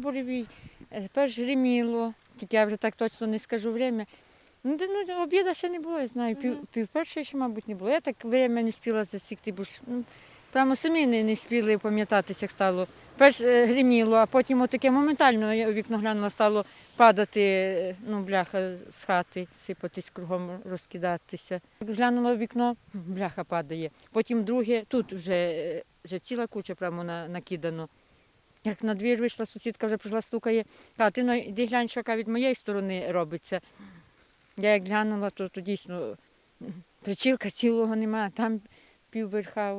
буревій, е, перш гриміло, тільки я вже так точно не скажу время. Ну, ну, обіда ще не було, я знаю, пів, пів першої ще, мабуть, не було. Я так время не встигла засікти, бо ж ну, прямо самі не, не встигли пам'ятатися, як стало. Перш е, гриміло, а потім отаке моментально я у вікно глянула, стало падати, е, ну, бляха з хати, сипатись кругом, розкидатися. Глянула в вікно, бляха падає. Потім друге, тут вже, вже ціла куча прямо на, накидано. Як на двір вийшла, сусідка вже прийшла, стукає. А ти ну, йди глянь, що яка від моєї сторони робиться. Я як глянула, то, то дійсно причілка цілого немає, там півверха.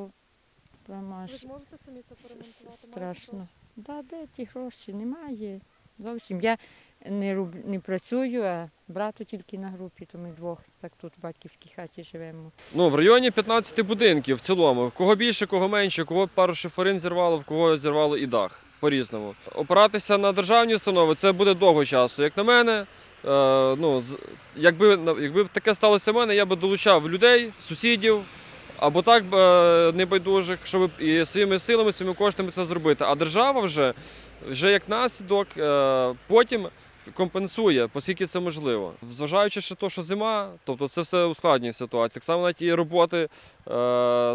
Ви ж можете самі це перемонтувати? Страшно. Да, де ті гроші? Немає. Зовсім. Я не, роб... не працюю, а брату тільки на групі, то ми двох так тут в батьківській хаті живемо. Ну, в районі 15 будинків в цілому. Кого більше, кого менше, кого пару шиферин зірвало, в кого зірвало і дах. По-різному. Опиратися на державні установи це буде довго часу. Як на мене, е, ну, якби, якби таке сталося в мене, я би долучав людей, сусідів або так е, небайдужих, щоб і своїми силами, своїми коштами це зробити. А держава вже, вже як наслідок е, потім компенсує, оскільки це можливо. Зважаючи ще те, що зима, тобто це все ускладнює ситуацію. Так само навіть і роботи е,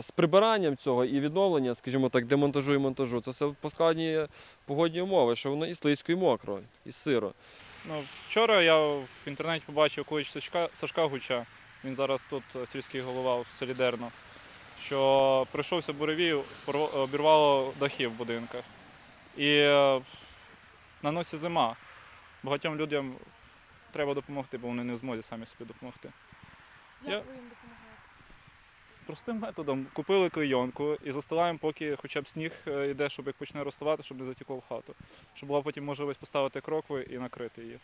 з прибиранням цього і відновлення, скажімо так, демонтажу і монтажу, це все поскладнює погодні умови, що воно і слизько, і мокро, і сиро. Ну, вчора я в інтернеті побачив колись Сашка, Сашка Гуча, він зараз тут е, сільський голова в селі Дерно, що прийшовся буревій, обірвало дахи в будинках. І е, на носі зима. Багатьом людям треба допомогти, бо вони не в змозі самі собі допомогти. Як Я- ви їм допомагаєте? Простим методом купили клейонку і застилаємо, поки хоча б сніг е, йде, щоб як почне розставати, щоб не затікло в хату. Щоб була потім можливість поставити крокви і накрити її.